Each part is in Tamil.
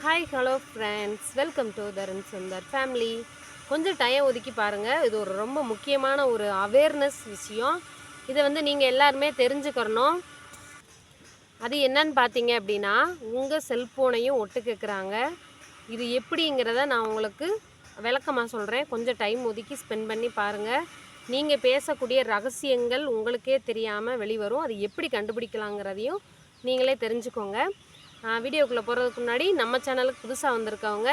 Hi hello friends welcome to Dharan Sundar family கொஞ்சம் டைம் ஒதுக்கி பாருங்கள் இது ஒரு ரொம்ப முக்கியமான ஒரு அவேர்னஸ் விஷயம். இதை வந்து நீங்கள் எல்லாருமே தெரிஞ்சுக்கிறணும். அது என்னன்னு பார்த்தீங்க அப்படின்னா உங்கள் செல்ஃபோனையும் ஒட்டு கேட்குறாங்க இது எப்படிங்கிறத நான் உங்களுக்கு விளக்கமாக சொல்கிறேன் கொஞ்சம் டைம் ஒதுக்கி ஸ்பெண்ட் பண்ணி பாருங்கள் நீங்கள் பேசக்கூடிய ரகசியங்கள் உங்களுக்கே தெரியாமல் வெளிவரும். அது எப்படி கண்டுபிடிக்கலாங்கிறதையும் நீங்களே தெரிஞ்சுக்கோங்க. வீடியோக்குள்ளே போகிறதுக்கு முன்னாடி நம்ம சேனலுக்கு புதுசாக வந்திருக்கவங்க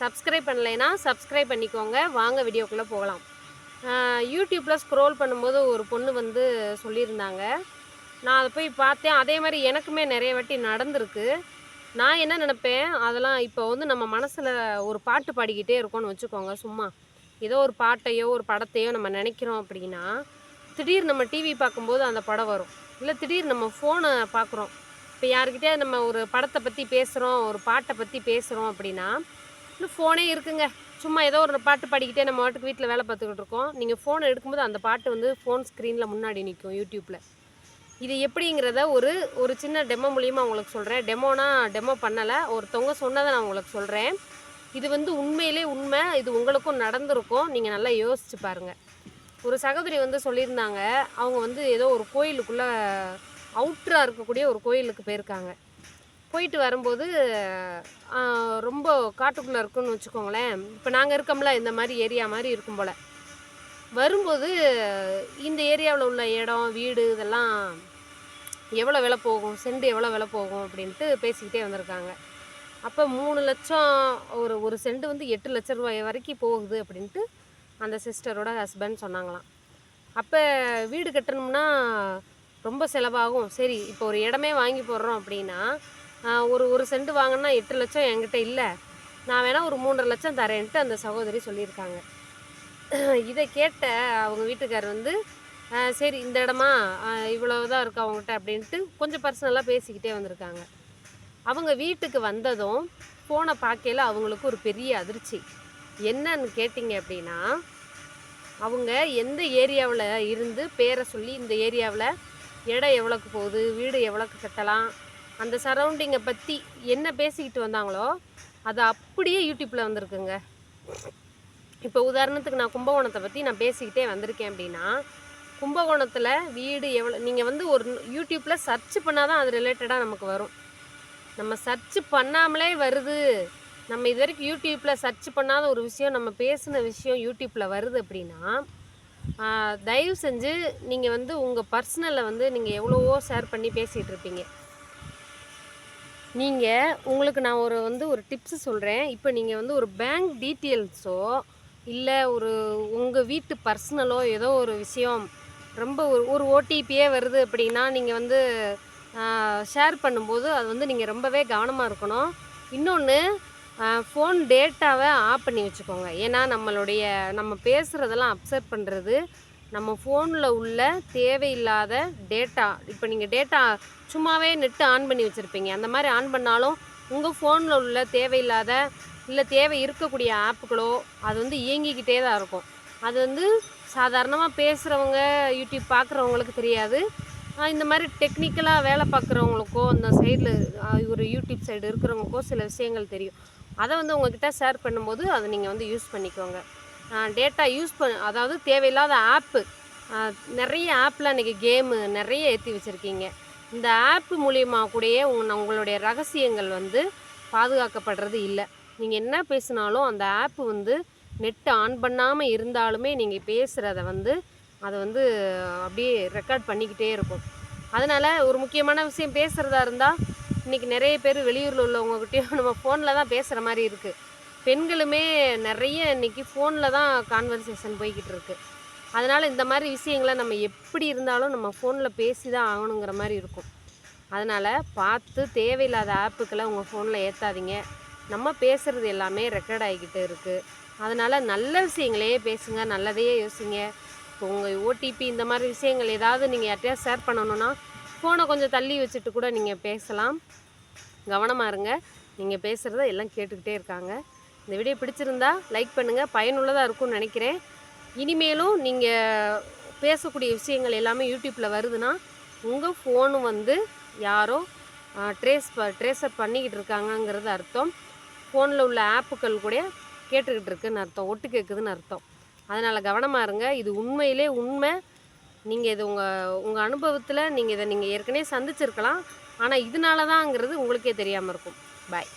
சப்ஸ்கிரைப் பண்ணலைன்னா சப்ஸ்கிரைப் பண்ணிக்கோங்க. வாங்க வீடியோக்குள்ளே போகலாம். யூடியூப்பில் ஸ்க்ரோல் பண்ணும்போது ஒரு பொண்ணு வந்து சொல்லியிருந்தாங்க. நான் அதை போய் பார்த்தேன். அதே மாதிரி எனக்குமே நிறைய வாட்டி நடந்திருக்கு. நான் என்ன நினப்பேன்? அதெல்லாம் இப்போ வந்து நம்ம மனசில் ஒரு பாட்டு பாடிக்கிட்டே இருக்கோம்னு வச்சுக்கோங்க சும்மா. ஏதோ ஒரு பாட்டையோ ஒரு படத்தையோ நம்ம நினைக்கிறோம் அப்படின்னா திடீர் நம்ம டிவி பார்க்கும்போது அந்த படம் வரும். இல்லை திடீர் நம்ம ஃபோனை பார்க்குறோம். இப்போ யாருக்கிட்டே நம்ம ஒரு படத்தை பற்றி பேசுகிறோம் ஒரு பாட்டை பற்றி பேசுகிறோம் அப்படின்னா இன்னும் ஃபோனே இருக்குங்க. சும்மா ஏதோ ஒரு பாட்டு பாடிக்கிட்டே நம்ம வாட்டுக்கு வீட்டில் வேலை பார்த்துக்கிட்டு இருக்கோம். நீங்கள் ஃபோனை எடுக்கும்போது அந்த பாட்டு வந்து ஃபோன் ஸ்க்ரீனில் முன்னாடி நிற்கும் யூடியூப்பில் இது எப்படிங்கிறத ஒரு ஒரு சின்ன டெமோ மூலியமாக உங்களுக்கு சொல்கிறேன் டெமோனா டெமோ பண்ணலை. ஒருத்தவங்க சொன்னதை நான் உங்களுக்கு சொல்கிறேன் இது வந்து உண்மையிலே உண்மை. இது உங்களுக்கும் நடந்திருக்கும். நீங்கள் நல்லா யோசிச்சு பாருங்கள் ஒரு சகோதரி வந்து சொல்லியிருந்தாங்க. அவங்க வந்து ஏதோ ஒரு கோயிலுக்குள்ளே அவுட்ராக இருக்கக்கூடிய ஒரு கோயிலுக்கு போயிருக்காங்க. போயிட்டு வரும்போது ரொம்ப காட்டுக்குள்ளே இருக்குன்னு வச்சுக்கோங்களேன். இப்போ நாங்கள் இருக்கோம்ல இந்த மாதிரி ஏரியா மாதிரி இருக்கும் போல். வரும்போது இந்த ஏரியாவில் உள்ள இடம் வீடு இதெல்லாம் எவ்வளோ விலை போகும்? செண்டு எவ்வளோ விலை போகும்? அப்படின்ட்டு பேசிக்கிட்டே வந்திருக்காங்க. அப்போ மூணு லட்சம் ஒரு ஒரு செண்டு வந்து எட்டு லட்ச ரூபாய் வரைக்கும் போகுது அப்படின்ட்டு அந்த சிஸ்டரோட ஹஸ்பண்ட் சொன்னாங்களாம். அப்போ வீடு கட்டணும்னா ரொம்ப செலவாகும். சரி இப்போ ஒரு இடமே வாங்கி போடுறோம் அப்படின்னா ஒரு ஒரு செண்டு வாங்கினா எட்டு லட்சம் என்கிட்ட இல்லை. நான் வேணால் ஒரு மூன்றரை லட்சம் தரேன்ட்டு அந்த சகோதரி சொல்லியிருக்காங்க. இதை கேட்ட அவங்க வீட்டுக்காரர் வந்து சரி இந்த இடமா? இவ்வளோதான் இவ்வளவுதான் இருக்கு அவங்ககிட்ட அப்படின்ட்டு கொஞ்சம் பர்சனலாக பேசிக்கிட்டே வந்திருக்காங்க. அவங்க வீட்டுக்கு வந்ததும் ஃபோனை பார்க்கையில் அவங்களுக்கு ஒரு பெரிய அதிர்ச்சி. என்னன்னு கேட்டிங்க அப்படின்னா அவங்க எந்த ஏரியாவில் இருந்து பேரை சொல்லி இந்த ஏரியாவில் இடம் எவ்வளோக்கு போகுது வீடு எவ்வளோக்கு கட்டலாம் அந்த சரௌண்டிங்கை பற்றி என்ன பேசிக்கிட்டு வந்தாங்களோ அது அப்படியே யூடியூப்பில் வந்திருக்குங்க. இப்போ உதாரணத்துக்கு நான் கும்பகோணத்தை பற்றி நான் பேசிக்கிட்டே வந்திருக்கேன் அப்படின்னா கும்பகோணத்தில் வீடு எவ்வளோ நீங்கள் வந்து ஒரு யூடியூப்பில் சர்ச் பண்ணால் தான் அது ரிலேட்டடாக நமக்கு வரும். நம்ம சர்ச் பண்ணாமலே வருது. நம்ம இது வரைக்கும் யூடியூப்பில் சர்ச் பண்ணாத ஒரு விஷயம் நம்ம பேசின விஷயம் யூடியூப்பில் வருது அப்படின்னா தயவு செஞ்சு நீங்கள் வந்து உங்கள் பர்சனலை வந்து நீங்கள் எவ்வளவோ ஷேர் பண்ணி பேசிகிட்டு இருப்பீங்க. நீங்கள் உங்களுக்கு நான் ஒரு வந்து ஒரு டிப்ஸு சொல்கிறேன் இப்போ நீங்கள் வந்து ஒரு பேங்க் டீட்டெயில்ஸோ இல்லை ஒரு உங்கள் வீட்டு பர்சனலோ ஏதோ ஒரு விஷயம் ரொம்ப ஒரு ஒரு ஓடிபியே வருது அப்படின்னா நீங்கள் வந்து ஷேர் பண்ணும்போது அது வந்து நீங்கள் ரொம்பவே கவனமாக இருக்கணும். இன்னொன்று ஃபோன் டேட்டாவை ஆஃப் பண்ணி வச்சுக்கோங்க. ஏன்னா நம்மளுடைய நம்ம பேசுகிறதெல்லாம் அப்சர்வ் பண்ணுறது நம்ம ஃபோனில் உள்ள தேவையில்லாத டேட்டா இப்போ நீங்கள் டேட்டா சும்மாவே நெட்டு ஆன் பண்ணி வச்சுருப்பீங்க. அந்த மாதிரி ஆன் பண்ணாலும் உங்கள் ஃபோனில் உள்ள தேவையில்லாத இல்லை தேவை இருக்கக்கூடிய ஆப்புகளோ அது வந்து இயங்கிக்கிட்டே தான் இருக்கும். அது வந்து சாதாரணமாக பேசுகிறவங்க யூடியூப் பார்க்குறவங்களுக்கு தெரியாது. இந்த மாதிரி டெக்னிக்கலாக வேலை பார்க்குறவங்களுக்கோ அந்த சைடில் ஒரு யூடியூப் சைடு இருக்கிறவங்களுக்கோ சில விஷயங்கள் தெரியும். அதை வந்து உங்ககிட்ட ஷேர் பண்ணும்போது அதை நீங்கள் வந்து யூஸ் பண்ணிக்கோங்க. டேட்டா யூஸ் பண்ண அதாவது தேவையில்லாத ஆப்பு நிறைய ஆப்பில் இன்றைக்கி கேமு நிறைய ஏற்றி வச்சுருக்கீங்க. இந்த ஆப் மூலியமாக கூடயே உங்க உங்களுடைய ரகசியங்கள் வந்து பாதுகாக்கப்படுறது இல்லை. நீங்கள் என்ன பேசினாலும் அந்த ஆப் வந்து நெட் ஆன் பண்ணாமல் இருந்தாலுமே நீங்கள் பேசுகிறத வந்து அதை வந்து அப்படியே ரெக்கார்ட் பண்ணிக்கிட்டே இருக்கும். அதனால் ஒரு முக்கியமான விஷயம் பேசுகிறதா இருந்தால் இன்றைக்கி நிறைய பேர் வெளியூரில் உள்ளவங்ககிட்டயும் நம்ம ஃபோனில் தான் பேசுகிற மாதிரி இருக்குது பெண்களுமே நிறைய இன்றைக்கி ஃபோனில் தான் கான்வர்சேஷன் போய்கிட்டு இருக்குது அதனால் இந்த மாதிரி விஷயங்களை நம்ம எப்படி இருந்தாலும் நம்ம ஃபோனில் பேசி தான் ஆகணுங்கிற மாதிரி இருக்கும். அதனால் பார்த்து தேவையில்லாத ஆப்புக்களை உங்கள் ஃபோனில் ஏற்றாதீங்க நம்ம பேசுகிறது எல்லாமே ரெக்கார்ட் ஆகிக்கிட்டு இருக்குது அதனால் நல்ல விஷயங்களையே பேசுங்க நல்லதையே யோசிங்க. இப்போ உங்கள் ஓடிபி இந்த மாதிரி விஷயங்கள் ஏதாவது நீங்கள் யார்கிட்டயா ஷேர் பண்ணணுன்னா ஃபோனை கொஞ்சம் தள்ளி வச்சுட்டு கூட நீங்கள் பேசலாம். கவனமாக இருங்க. நீங்கள் பேசுகிறத எல்லாம் கேட்டுக்கிட்டே இருக்காங்க. இந்த வீடியோ பிடிச்சிருந்தா லைக் பண்ணுங்கள் பயனுள்ளதாக இருக்கும்னு நினைக்கிறேன். இனிமேலும் நீங்கள் பேசக்கூடிய விஷயங்கள் எல்லாமே யூடியூப்பில் வருதுன்னா உங்கள் ஃபோனு வந்து யாரோ ட்ரேஸ் ப ட்ரேசர் பண்ணிக்கிட்டு இருக்காங்கங்கிறது அர்த்தம். ஃபோனில் உள்ள ஆப்புகள் கூட கேட்டுக்கிட்டு இருக்குன்னு அர்த்தம். ஒட்டு கேட்குதுன்னு அர்த்தம். அதனால் கவனமாக இருங்க. இது உண்மையிலே உண்மை. நீங்கள் இது உங்கள் உங்கள் அனுபவத்தில் நீங்கள் இதை நீங்கள் ஏற்கனவே சந்திச்சிருக்கலாம். ஆனால் இதனால தான்ங்கிறது உங்களுக்கே தெரியாமல் இருக்கும். பாய்